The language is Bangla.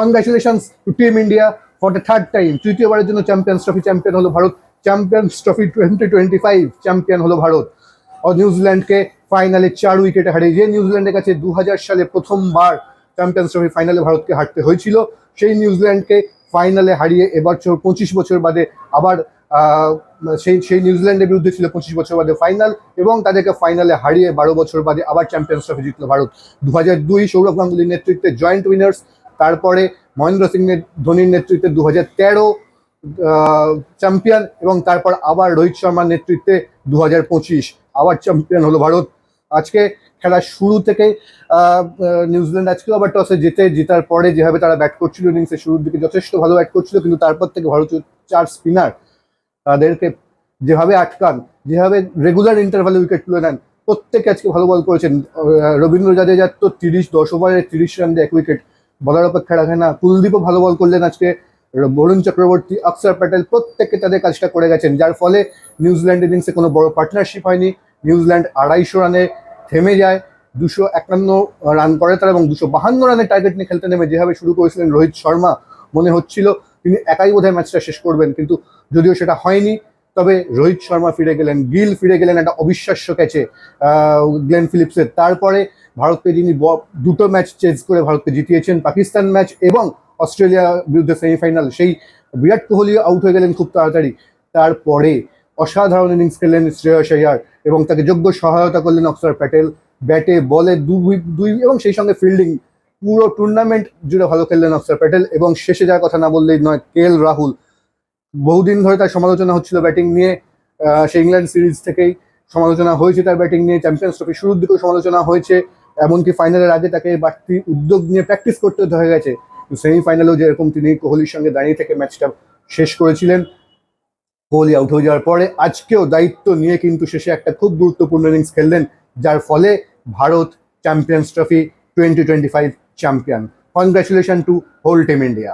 Congratulations to team India for the third time তৃতীয়বারের জন্য চ্যাম্পিয়ন্স ট্রফি চ্যাম্পিয়ন হলো Bharat. Champions trophy twenty twenty five champion হলো ভারত। ও নিউজিল্যান্ডকে ফাইনালে চার উইকেটে হারিয়ে যে নিউজিল্যান্ডের কাছে দু হাজার সালে প্রথমবার চ্যাম্পিয়ন্স ট্রফি ফাইনালে ভারতকে হারতে হয়েছিল, সেই নিউজিল্যান্ডকে ফাইনালে হারিয়ে এবছর পঁচিশ বছর বাদে আবার সেই সেই নিউজিল্যান্ডের বিরুদ্ধে ছিল পঁচিশ বছর বাদে ফাইনাল এবং তাদেরকে ফাইনালে হারিয়ে বারো বছর বাদে আবার চ্যাম্পিয়ন্স ট্রফি জিতলো ভারত। দু হাজার দুই সৌরভ গাঙ্গুলির নেতৃত্বে জয়েন্ট উইনার্স তারপরে মহেন্দ্র সিং ধোনির নেতৃত্বে দু হাজার তেরো চ্যাম্পিয়ন এবং তারপর আবার রোহিত শর্মার নেতৃত্বে দু হাজার পঁচিশ, আবার চ্যাম্পিয়ন হলো ভারত। আজকে খেলার শুরু থেকে নিউজিল্যান্ড আজকেও আবার টসে জিতে, জেতার পরে যেভাবে তারা ব্যাট করছিল ইনিংসের শুরুর দিকে যথেষ্ট ভালো ব্যাট করছিল, কিন্তু তারপর থেকে ভারতীয় চার স্পিনার তাদেরকে যেভাবে আটকান, যেভাবে রেগুলার ইন্টারভালে উইকেট তুলে নেন, প্রত্যেকে আজকে ভালো বল করেছেন। রবীন্দ্র জাদেজার তো তিরিশ, দশ ওভারে তিরিশ রান দিয়ে এক উইকেট বলার অপেক্ষা রাখে না কুলদীপও ভালো বল করলেন আজকে। বরুণ চক্রবর্তী, অক্ষর প্যাটেল প্রত্যেকে তাদের কাজটা করে গেছেন, যার ফলে নিউজিল্যান্ড ইনিংসে কোনো বড় পার্টনারশিপ হয়নি। নিউজিল্যান্ড আড়াইশো রানে থেমে যায়, দুশো একান্ন রান করে তারা এবং দুশো বাহান্ন রানের টার্গেট নিয়ে খেলতে নেমে যেভাবে শুরু করেছিলেন রোহিত শর্মা, মনে হচ্ছিল তিনি একাই বোধহয় ম্যাচটা শেষ করবেন, কিন্তু যদিও সেটা হয়নি তবে রোহিত শর্মা ফিরে গেলেন, গিল ফিরে গেলেন একটা অবিশ্বাস্য ক্যাচে গ্লেন ফিলিপসের। তারপরে ভারতকে যিনি দুটো ম্যাচ চেঞ্জ করে ভারতকে জিতিয়েছেন, পাকিস্তান ম্যাচ এবং অস্ট্রেলিয়া বিরুদ্ধে সেমিফাইনাল সেই বিরাট কোহলি আউট হয়ে গেলেন খুব তাড়াতাড়ি। তারপরে অসাধারণ ইনিংস খেললেন শ্রেয়স আয়ার এবং তাকে যোগ্য সহায়তা করলেন অক্ষর প্যাটেল। ব্যাটে, বলে দুই দুই এবং সেই সঙ্গে ফিল্ডিং পুরো টুর্নামেন্ট জুড়ে ভালো খেললেন অক্ষর প্যাটেল এবং শেষে যাওয়ার কথা না বললেই নয়, কে রাহুল। বহুদিন ধরে তার সমালোচনা হচ্ছিল ব্যাটিং নিয়ে সেই ইংল্যান্ড সিরিজ থেকেই সমালোচনা হয়েছে তার ব্যাটিং নিয়ে, চ্যাম্পিয়ন্স ট্রফি শুরুর দিকেও সমালোচনা হয়েছে, এমনকি ফাইনালের আগে তাকে বাড়তি উদ্যোগ নিয়ে প্র্যাকটিস করতে হয়ে গেছে। সেমিফাইনালেও যেরকম তিনি কোহলির সঙ্গে দাঁড়িয়ে থেকে ম্যাচটা শেষ করেছিলেন, কোহলি আউট হয়ে যাওয়ার পরে আজকেও দায়িত্ব নিয়ে কিন্তু শেষে একটা খুব গুরুত্বপূর্ণ ইনিংস খেললেন, যার ফলে Bharat champions trophy twenty twenty five champion congratulation to whole team India